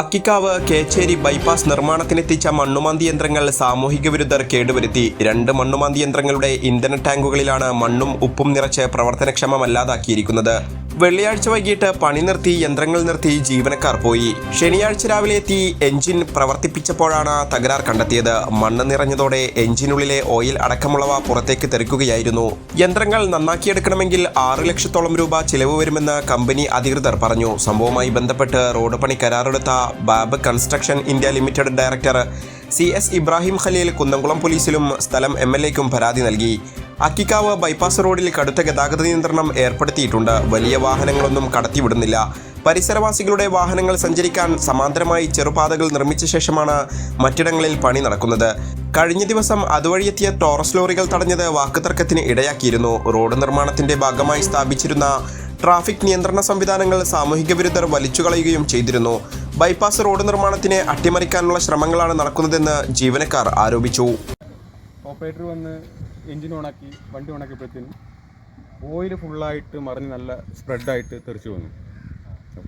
Akkikkavu Kecheri bypass നിർമ്മാണത്തിനെത്തിച്ച മണ്ണുമാന്തി യന്ത്രങ്ങൾ സാമൂഹിക വിരുദ്ധർ കേടുവരുത്തി. രണ്ട് മണ്ണുമാന്തി യന്ത്രങ്ങളുടെ ഇന്ധന ടാങ്കുകളിലാണ് മണ്ണും ഉപ്പും നിറച്ച് പ്രവർത്തനക്ഷമമല്ലാതാക്കിയിരിക്കുന്നത്. വെള്ളിയാഴ്ച വൈകിട്ട് പണി നിർത്തി യന്ത്രങ്ങൾ നിർത്തി ജീവനക്കാർ പോയി. ശനിയാഴ്ച രാവിലെ എത്തി എഞ്ചിൻ പ്രവർത്തിപ്പിച്ചപ്പോഴാണ് തകരാർ കണ്ടെത്തിയത്. മണ്ണ് നിറഞ്ഞതോടെ എഞ്ചിനുള്ളിലെ ഓയിൽ അടക്കമുള്ളവ പുറത്തേക്ക് തെറിക്കുകയായിരുന്നു. യന്ത്രങ്ങൾ നന്നാക്കിയെടുക്കണമെങ്കിൽ ആറ് ലക്ഷത്തോളം രൂപ ചിലവ് വരുമെന്ന് കമ്പനി അധികൃതർ പറഞ്ഞു. സംഭവവുമായി ബന്ധപ്പെട്ട് റോഡ് പണി കരാറെടുത്ത Bab construction India limited director C S Ibrahim Khaleel Kunnamkulam പോലീസിലും സ്ഥലം എം എൽ എക്കും പരാതി നൽകി. അക്കിക്കാവ് ബൈപ്പാസ് റോഡിൽ കടുത്ത ഗതാഗത നിയന്ത്രണം ഏർപ്പെടുത്തിയിട്ടുണ്ട്. വലിയ വാഹനങ്ങളൊന്നും കടത്തിവിടുന്നില്ല. പരിസരവാസികളുടെ വാഹനങ്ങൾ സഞ്ചരിക്കാൻ സമാന്തരമായി ചെറുപാതകൾ നിർമ്മിച്ച ശേഷമാണ് മറ്റിടങ്ങളിൽ പണി നടക്കുന്നത്. കഴിഞ്ഞ ദിവസം അതുവഴിയെത്തിയ ടോറസ് ലോറികൾ തടഞ്ഞത് വാക്കുതർക്കത്തിന് ഇടയാക്കിയിരുന്നു. റോഡ് നിർമ്മാണത്തിന്റെ ഭാഗമായി സ്ഥാപിച്ചിരുന്ന ട്രാഫിക് നിയന്ത്രണ സംവിധാനങ്ങൾ സാമൂഹിക വിരുദ്ധർ വലിച്ചുകളയുകയും ചെയ്തിരുന്നു. ബൈപ്പാസ് റോഡ് നിർമ്മാണത്തിന് അട്ടിമറിക്കാനുള്ള ശ്രമങ്ങളാണ് നടക്കുന്നതെന്ന് ജീവനക്കാർ ആരോപിച്ചു. ഓപ്പറേറ്റർ വന്ന് എൻജിൻ ഓണാക്കി വണ്ടി ഓണാക്കിയപ്പോഴത്തേനും ഓയിൽ ഫുള്ളായിട്ട് മറിഞ്ഞ് നല്ല സ്പ്രെഡായിട്ട് തെറിച്ച് വന്നു.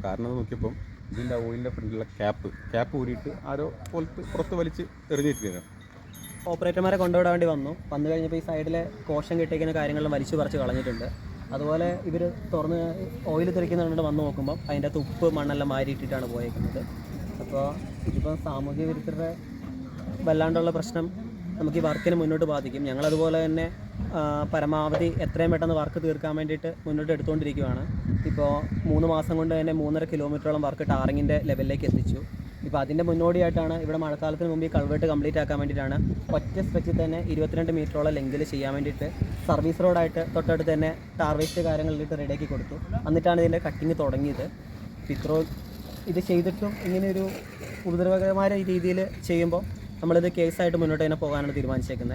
കാരണം അത് നോക്കിയപ്പം ഇതിന്റെ ഓയിലിന്റെ ഫ്രണ്ടിലുള്ള ക്യാപ്പ് ക്യാപ്പ് ഊരിയിട്ട് ആരോ പുറത്ത് പുറത്ത് വലിച്ച് എറിഞ്ഞിട്ടിരുന്നു ഓപ്പറേറ്റർമാരെ കൊണ്ടുവിടാൻ വേണ്ടി വന്നു. വന്നു കഴിഞ്ഞപ്പോൾ ഈ സൈഡിലെ കോഷൻ കിട്ടിയിരിക്കുന്ന കാര്യങ്ങളെല്ലാം വലിച്ചു പറിച്ച് കളഞ്ഞിട്ടുണ്ട്. അതുപോലെ ഇവർ തുറന്ന് ഓയിൽ തെറിക്കുന്നുണ്ട് വന്ന് നോക്കുമ്പോൾ അതിന്റെ അകത്ത് ഉപ്പ് മണ്ണെല്ലാം മാരിയിട്ടിട്ടാണ് പോയേക്കുന്നത്. അപ്പോൾ ഇതിപ്പോൾ സാമൂഹ്യ വിരുദ്ധരുടെ വല്ലാണ്ടുള്ള പ്രശ്നം നമുക്ക് ഈ വർക്കിനെ മുന്നോട്ട് ബാധിക്കും. ഞങ്ങൾ അതുപോലെ തന്നെ പരമാവധി എത്രയും പെട്ടെന്ന് വർക്ക് തീർക്കാൻ വേണ്ടിയിട്ട് മുന്നോട്ട് എടുത്തുകൊണ്ടിരിക്കുകയാണ് ഇപ്പോൾ മൂന്ന് മാസം കൊണ്ട് തന്നെ മൂന്നര കിലോമീറ്ററോളം വർക്ക് ടാറിങ്ങിന്റെ ലെവലിലേക്ക് എത്തിച്ചു. ഇപ്പോൾ അതിന്റെ മുന്നോടിയായിട്ടാണ് ഇവിടെ മഴക്കാലത്തിന് മുമ്പ് ഈ കൾവേട്ട് കംപ്ലീറ്റ് ആക്കാൻ വേണ്ടിയിട്ടാണ് ഒറ്റ സ്ട്രെച്ചിൽ തന്നെ ഇരുപത്തിരണ്ട് മീറ്ററോളം ലെങ്കിൽ ചെയ്യാൻ വേണ്ടിയിട്ട് സർവീസ് റോഡായിട്ട് തൊട്ടടുത്ത് തന്നെ ടാർ വേസ്റ്റ് കാര്യങ്ങളിലിട്ട് റെഡിയാക്കി കൊടുത്തു. എന്നിട്ടാണ് ഇതിന്റെ കട്ടിങ് തുടങ്ങിയത്. ഇത്രോ ഇത് ചെയ്തിട്ടും ഇങ്ങനെയൊരു ഉപദ്രവകരമായ രീതിയിൽ ചെയ്യുമ്പോൾ നമ്മളിത് കേസായിട്ട് മുന്നോട്ട് തന്നെ പോകാനാണ് തീരുമാനിച്ചേക്കുന്നത്.